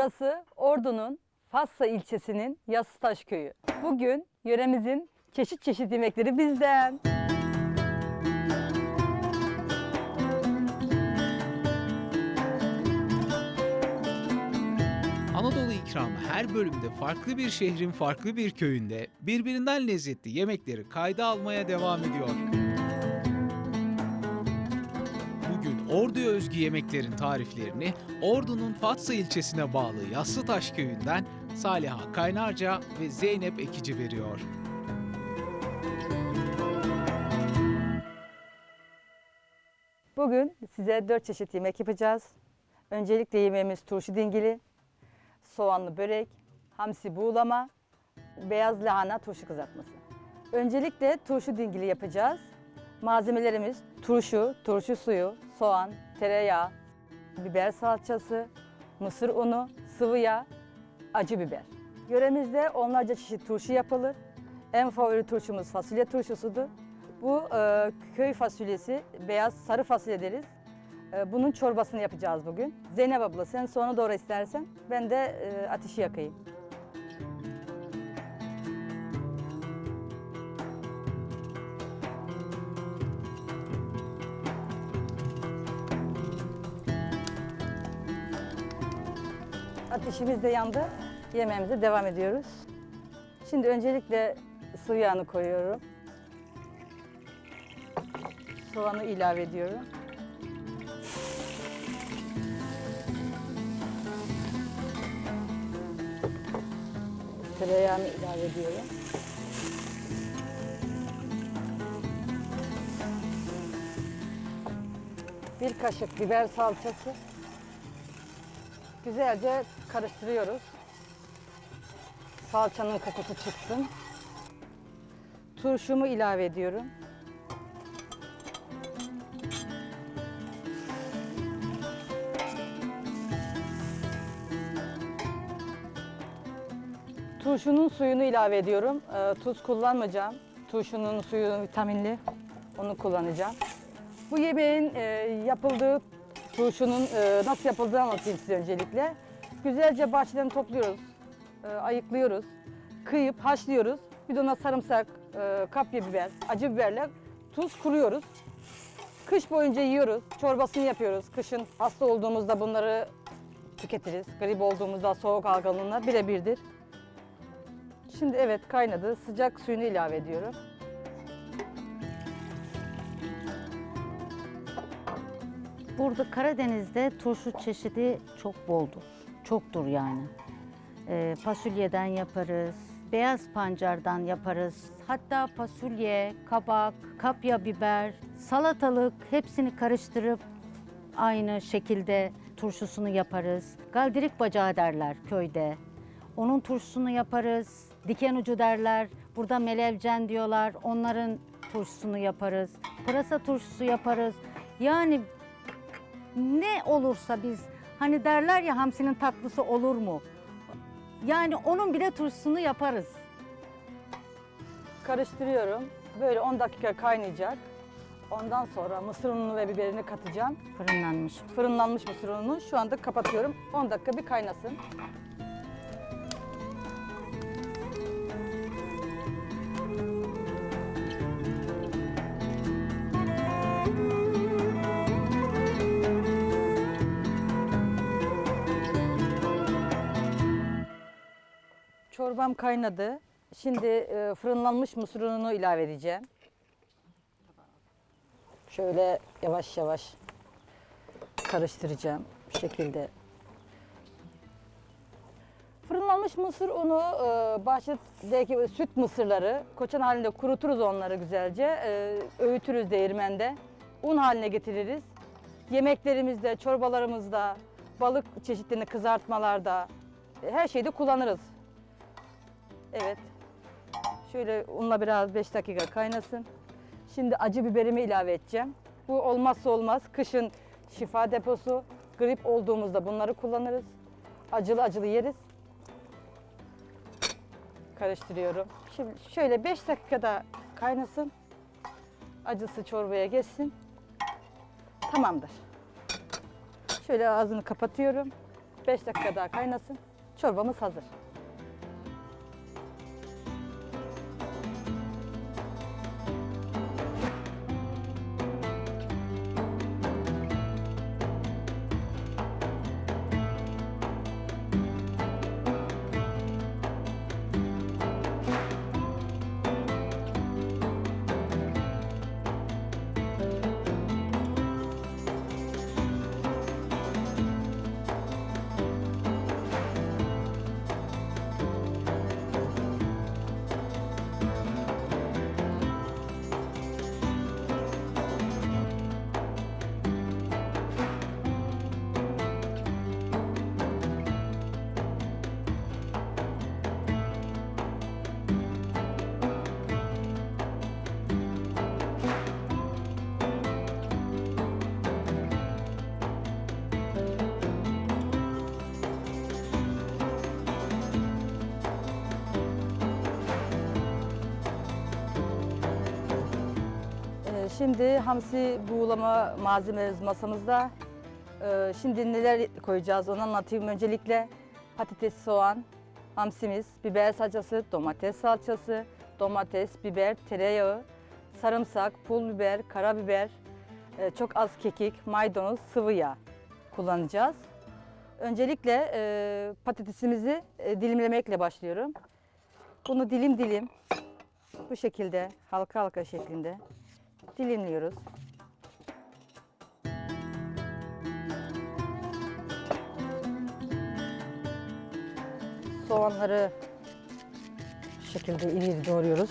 Burası Ordu'nun Fassa ilçesinin Yassıtaş köyü. Bugün yöremizin çeşit çeşit yemekleri bizden. Anadolu ikramı her bölümde farklı bir şehrin farklı bir köyünde birbirinden lezzetli yemekleri kayda almaya devam ediyor. Ordu'ya özgü yemeklerin tariflerini Ordu'nun Fatsa ilçesine bağlı Yassıtaş köyünden Saliha Kaynarca ve Zeynep Ekici veriyor. Bugün size dört çeşit yemek yapacağız. Öncelikle yemeğimiz turşu dingili, soğanlı börek, hamsi buğulama, beyaz lahana turşu kızartması. Öncelikle turşu dingili yapacağız. Malzemelerimiz turşu, turşu suyu, soğan, tereyağı, biber salçası, mısır unu, sıvı yağ, acı biber. Yöremizde onlarca çeşit turşu yapılır. En favori turşumuz fasulye turşusudur. Bu e, köy fasulyesi, beyaz sarı fasulye deriz. E, bunun çorbasını yapacağız bugün. Zeynep abla sen sonra doğru istersen ben de e, ateşi yakayım. Ateşimiz de yandı. Yemeğimize devam ediyoruz. Şimdi öncelikle sıvı yağını koyuyorum. Soğanı ilave ediyorum. Tereyağını ilave ediyorum. Bir kaşık biber salçası. Güzelce karıştırıyoruz. Salçanın kokusu çıksın. Turşumu ilave ediyorum. Turşunun suyunu ilave ediyorum. Ee, tuz kullanmayacağım. Turşunun suyu vitaminli. Onu kullanacağım. Bu yemeğin e, yapıldığı turşunun e, nasıl yapıldığını anlatayım size öncelikle. Güzelce bahçeden topluyoruz, e, ayıklıyoruz, kıyıp haşlıyoruz. Bidona sarımsak, e, kapya biber, acı biberle tuz kuruyoruz. Kış boyunca yiyoruz, çorbasını yapıyoruz. Kışın hasta olduğumuzda bunları tüketiriz. Grip olduğumuzda soğuk algınlığına birebirdir. Şimdi evet kaynadı. Sıcak suyunu ilave ediyorum. Burada Karadeniz'de turşu çeşidi çok boldur. Çoktur yani. Ee, fasulyeden yaparız, beyaz pancardan yaparız. Hatta fasulye, kabak, kapya biber, salatalık hepsini karıştırıp aynı şekilde turşusunu yaparız. Galdirik bacağı derler köyde. Onun turşusunu yaparız. Diken ucu derler. Burada melevcen diyorlar. Onların turşusunu yaparız. Pırasa turşusu yaparız. Yani ne olursa biz hani derler ya hamsinin tatlısı olur mu? Yani onun bile turşusunu yaparız. Karıştırıyorum. Böyle 10 dakika kaynayacak. Ondan sonra mısır ununu ve biberini katacağım. Fırınlanmış. Fırınlanmış mısır ununu şu anda kapatıyorum. 10 dakika bir kaynasın. Çorbam kaynadı. Şimdi e, fırınlanmış mısır ununu ilave edeceğim. Şöyle yavaş yavaş karıştıracağım bu şekilde. Fırınlanmış mısır unu e, bahçedeki süt mısırları koçan halinde kuruturuz onları güzelce. E, öğütürüz değirmende. Un haline getiririz. Yemeklerimizde, çorbalarımızda, balık çeşitlerini kızartmalarda e, her şeyde kullanırız. Evet. Şöyle unla biraz 5 dakika kaynasın. Şimdi acı biberimi ilave edeceğim. Bu olmazsa olmaz. Kışın şifa deposu. Grip olduğumuzda bunları kullanırız. Acılı acılı yeriz. Karıştırıyorum. Şimdi şöyle 5 dakikada kaynasın. Acısı çorbaya geçsin. Tamamdır. Şöyle ağzını kapatıyorum. 5 dakika daha kaynasın. Çorbamız hazır. Şimdi hamsi buğulama malzememiz masamızda. Ee, Şimdi neler koyacağız onu anlatayım. Öncelikle patates, soğan, hamsimiz, biber salçası, domates salçası, domates, biber, tereyağı, sarımsak, pul biber, karabiber, e, çok az kekik, maydanoz, sıvı yağ kullanacağız. Öncelikle e, patatesimizi e, dilimlemekle başlıyorum. Bunu dilim dilim bu şekilde halka halka şeklinde dilimliyoruz. Soğanları bu şekilde iri iri doğruyoruz.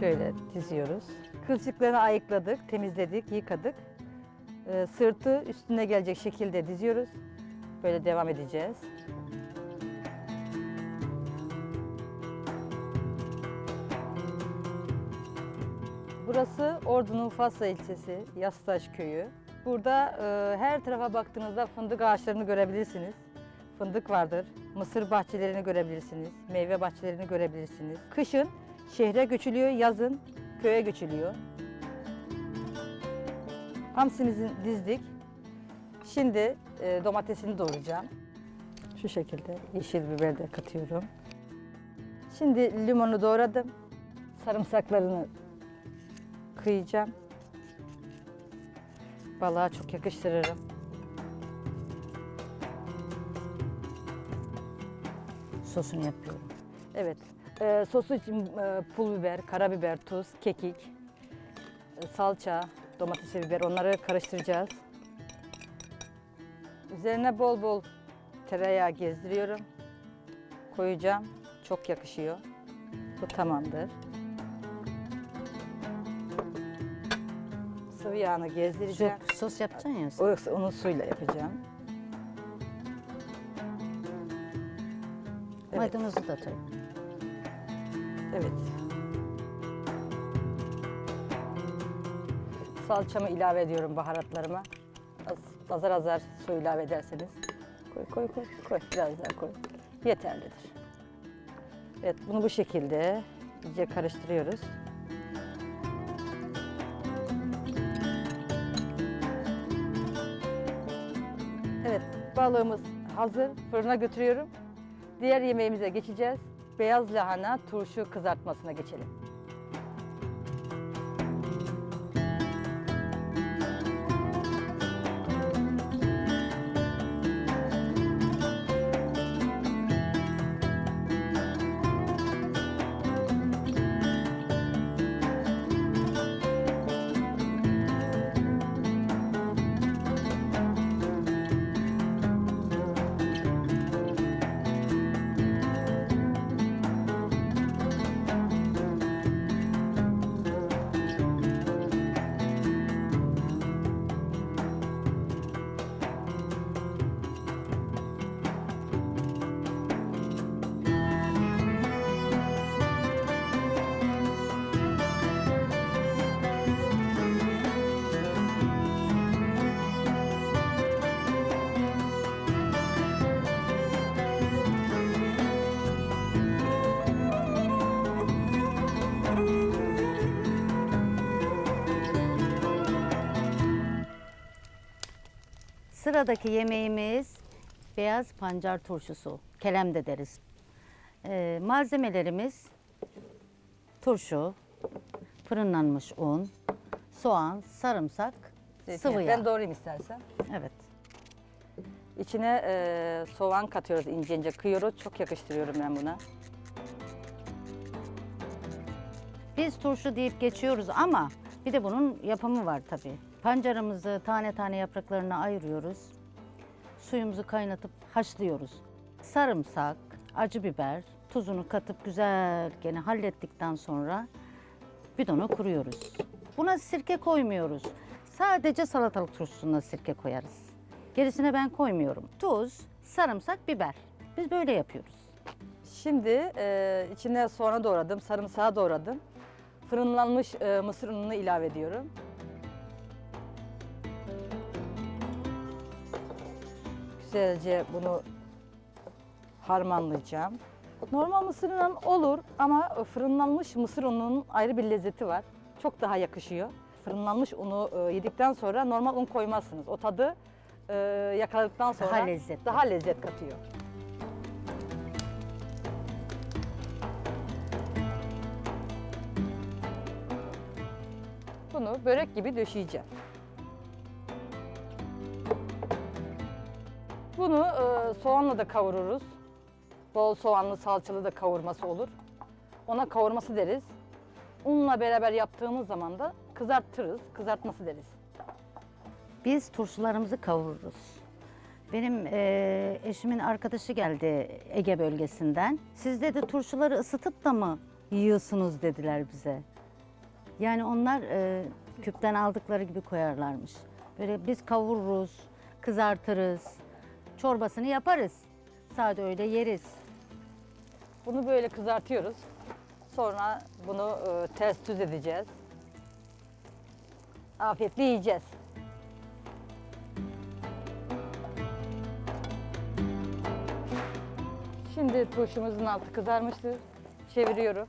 Şöyle diziyoruz. Kılçıklarını ayıkladık, temizledik, yıkadık. Ee, sırtı üstüne gelecek şekilde diziyoruz. Böyle devam edeceğiz. Burası Ordu'nun Fasla ilçesi, Yastaş köyü. Burada e, her tarafa baktığınızda fındık ağaçlarını görebilirsiniz. Fındık vardır. Mısır bahçelerini görebilirsiniz. Meyve bahçelerini görebilirsiniz. Kışın şehre göçülüyor, yazın köye göçülüyor. Hamsimizi dizdik. Şimdi e, domatesini doğrayacağım. Şu şekilde yeşil biber de katıyorum. Şimdi limonu doğradım. Sarımsaklarını kıyacağım. Balığa çok yakıştırırım. Sosunu yapıyorum. Evet. e, sosu için e, pul biber, karabiber, tuz, kekik, e, salça, domates ve biber onları karıştıracağız. Üzerine bol bol tereyağı gezdiriyorum. Koyacağım. Çok yakışıyor. Bu tamamdır. Sıvı yağını gezdireceğim. Çok sos yapacaksın ya. O onu suyla yapacağım. Evet. Maydanozu da tabii. Evet. Salçamı ilave ediyorum baharatlarıma. Az, azar azar su ilave ederseniz. Koy koy koy koy biraz daha koy. Yeterlidir. Evet bunu bu şekilde iyice karıştırıyoruz. Evet balığımız hazır. Fırına götürüyorum. Diğer yemeğimize geçeceğiz. Beyaz lahana turşu kızartmasına geçelim. Sıradaki yemeğimiz beyaz pancar turşusu. Kelem de deriz. Ee, malzemelerimiz turşu, fırınlanmış un, soğan, sarımsak, Zeytinyağı. sıvı yağ. Ben doğrayayım istersen. Evet. İçine e, soğan katıyoruz ince ince kıyıyoruz. Çok yakıştırıyorum ben buna. Biz turşu deyip geçiyoruz ama bir de bunun yapımı var tabii. Pancarımızı tane tane yapraklarına ayırıyoruz. Suyumuzu kaynatıp haşlıyoruz. Sarımsak, acı biber, tuzunu katıp güzel gene hallettikten sonra bidona kuruyoruz. Buna sirke koymuyoruz. Sadece salatalık turşusuna sirke koyarız. Gerisine ben koymuyorum. Tuz, sarımsak, biber. Biz böyle yapıyoruz. Şimdi e, içine soğanı doğradım, sarımsağı doğradım. Fırınlanmış e, mısır ununu ilave ediyorum. Güzelce bunu harmanlayacağım. Normal mısır unu olur ama fırınlanmış mısır ununun ayrı bir lezzeti var. Çok daha yakışıyor. Fırınlanmış unu e, yedikten sonra normal un koymazsınız. O tadı e, yakaladıktan sonra Daha lezzetli. daha lezzet katıyor. Bunu börek gibi döşeyeceğim. Bunu e, soğanla da kavururuz. Bol soğanlı salçalı da kavurması olur. Ona kavurması deriz. Unla beraber yaptığımız zaman da kızartırız. Kızartması deriz. Biz turşularımızı kavururuz. Benim eee, eşimin arkadaşı geldi Ege bölgesinden. Siz dedi turşuları ısıtıp da mı yiyorsunuz dediler bize. Yani onlar eee, küpten aldıkları gibi koyarlarmış. Böyle biz kavururuz, kızartırız, çorbasını yaparız. Sade öyle yeriz. Bunu böyle kızartıyoruz. Sonra bunu e, ters düz edeceğiz. Afiyetle yiyeceğiz. Şimdi turşumuzun altı kızarmıştır. Çeviriyorum.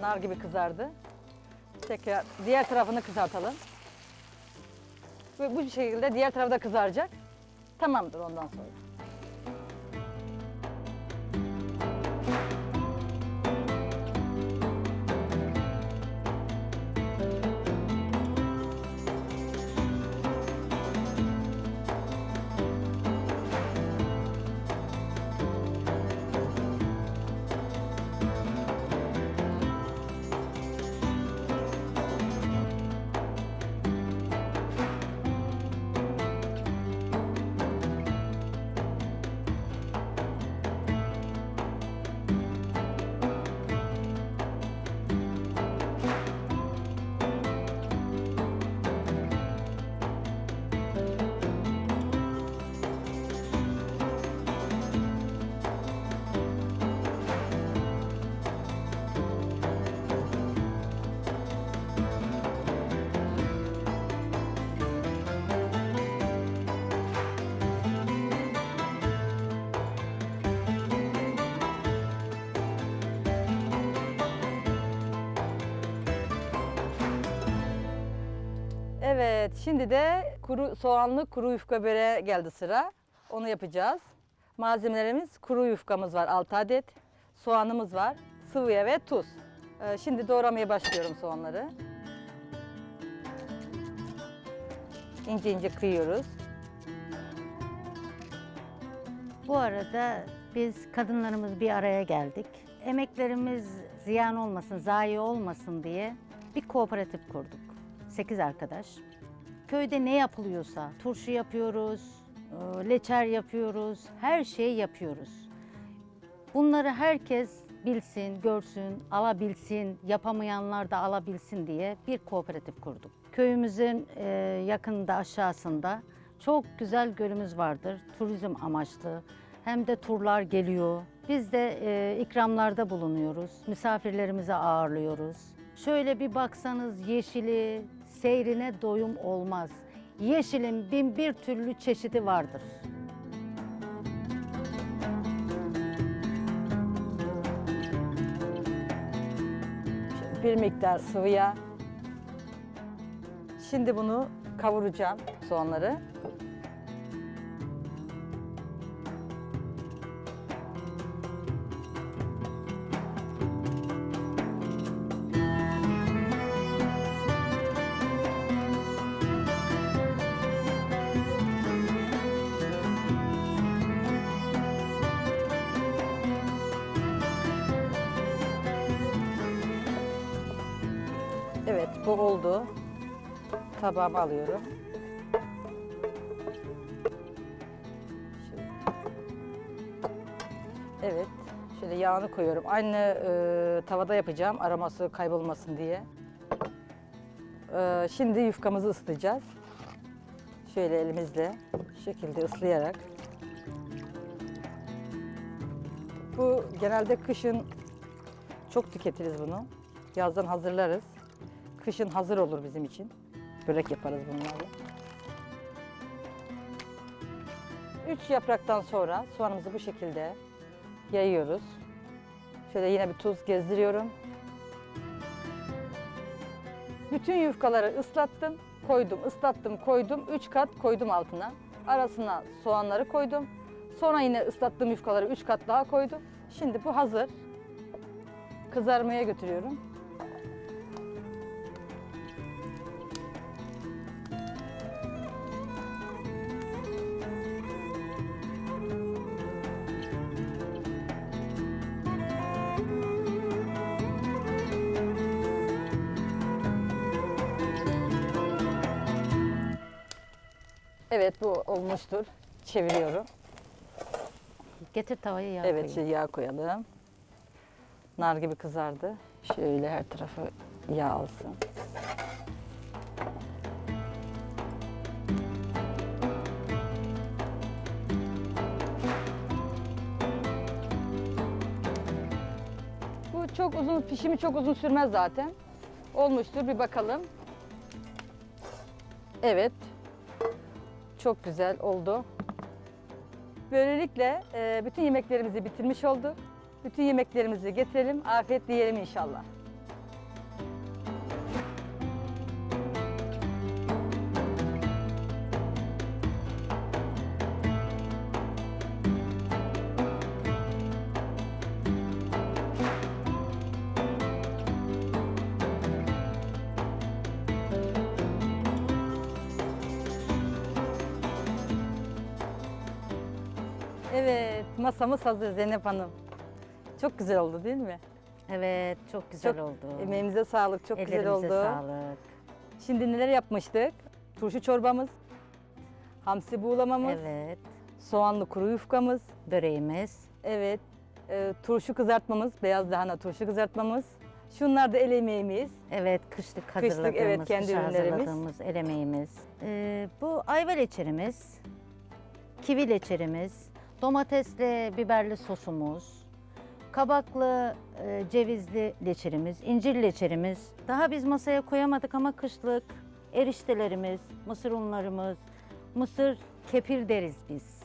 Nar gibi kızardı. Tekrar diğer tarafını kızartalım. Bu şekilde diğer tarafı da kızaracak. Tamamdır ondan sonra. Şimdi de kuru soğanlı kuru yufka böreğe geldi sıra. Onu yapacağız. Malzemelerimiz kuru yufkamız var 6 adet. Soğanımız var, sıvı yağ ve tuz. Ee, şimdi doğramaya başlıyorum soğanları. İnce ince kıyıyoruz. Bu arada biz kadınlarımız bir araya geldik. Emeklerimiz ziyan olmasın, zayi olmasın diye bir kooperatif kurduk. 8 arkadaş. Köyde ne yapılıyorsa, turşu yapıyoruz, e, leçer yapıyoruz, her şeyi yapıyoruz. Bunları herkes bilsin, görsün, alabilsin, yapamayanlar da alabilsin diye bir kooperatif kurduk. Köyümüzün e, yakında aşağısında çok güzel gölümüz vardır. Turizm amaçlı. Hem de turlar geliyor. Biz de e, ikramlarda bulunuyoruz. Misafirlerimizi ağırlıyoruz. Şöyle bir baksanız yeşili, seyrine doyum olmaz. Yeşilin bin bir türlü çeşidi vardır. Bir miktar sıvı yağ. Şimdi bunu kavuracağım soğanları. Bu oldu. Tabağıma alıyorum. Evet. Şöyle yağını koyuyorum. Aynı e, tavada yapacağım aroması kaybolmasın diye. E, şimdi yufkamızı ısıtacağız. Şöyle elimizle şu şekilde ıslayarak. Bu genelde kışın çok tüketiriz bunu. Yazdan hazırlarız. Kışın hazır olur bizim için. Börek yaparız bunlarla. Üç yapraktan sonra soğanımızı bu şekilde yayıyoruz. Şöyle yine bir tuz gezdiriyorum. Bütün yufkaları ıslattım, koydum, ıslattım, koydum. Üç kat koydum altına. Arasına soğanları koydum. Sonra yine ıslattığım yufkaları üç kat daha koydum. Şimdi bu hazır. Kızarmaya götürüyorum. Evet bu olmuştur. Çeviriyorum. Getir tavayı yağ Evet koyayım. yağ koyalım. Nar gibi kızardı. Şöyle her tarafı yağ alsın. Bu çok uzun, pişimi çok uzun sürmez zaten. Olmuştur bir bakalım. Evet. Çok güzel oldu. Böylelikle e, bütün yemeklerimizi bitirmiş olduk. Bütün yemeklerimizi getirelim, afiyetle yiyelim inşallah. Evet, masamız hazır Zeynep Hanım. Çok güzel oldu değil mi? Evet çok güzel Çok oldu. Emeğimize sağlık, çok güzel Ellerimize oldu. sağlık. Şimdi neler yapmıştık? Turşu çorbamız, hamsi buğulamamız, Evet. soğanlı kuru yufkamız, Böreğimiz. evet, e, turşu kızartmamız, beyaz lahana turşu kızartmamız. Şunlar da el emeğimiz. Evet kışlık Kışlık, hazırladığımız, evet, kendi ürünlerimiz. hazırladığımız el emeğimiz. Ee, bu ayva leçerimiz, kivi leçerimiz, domatesli biberli sosumuz, kabaklı e, cevizli leçerimiz, incir leçerimiz. Daha biz masaya koyamadık ama kışlık eriştelerimiz, mısır unlarımız, mısır kepir deriz biz.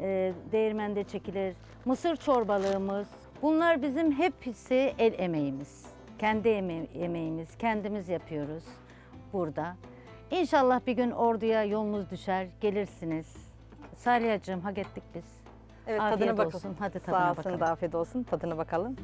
E, değirmende çekilir. Mısır çorbalığımız. Bunlar bizim hepsi el emeğimiz. Kendi eme- emeğimiz, kendimiz yapıyoruz burada. İnşallah bir gün orduya yolunuz düşer, gelirsiniz. Saliha'cığım hak ettik biz. Evet, Afiyet tadına bakalım. olsun. Hadi Sağ tadına olsun, bakalım. da afiyet olsun. Tadına bakalım.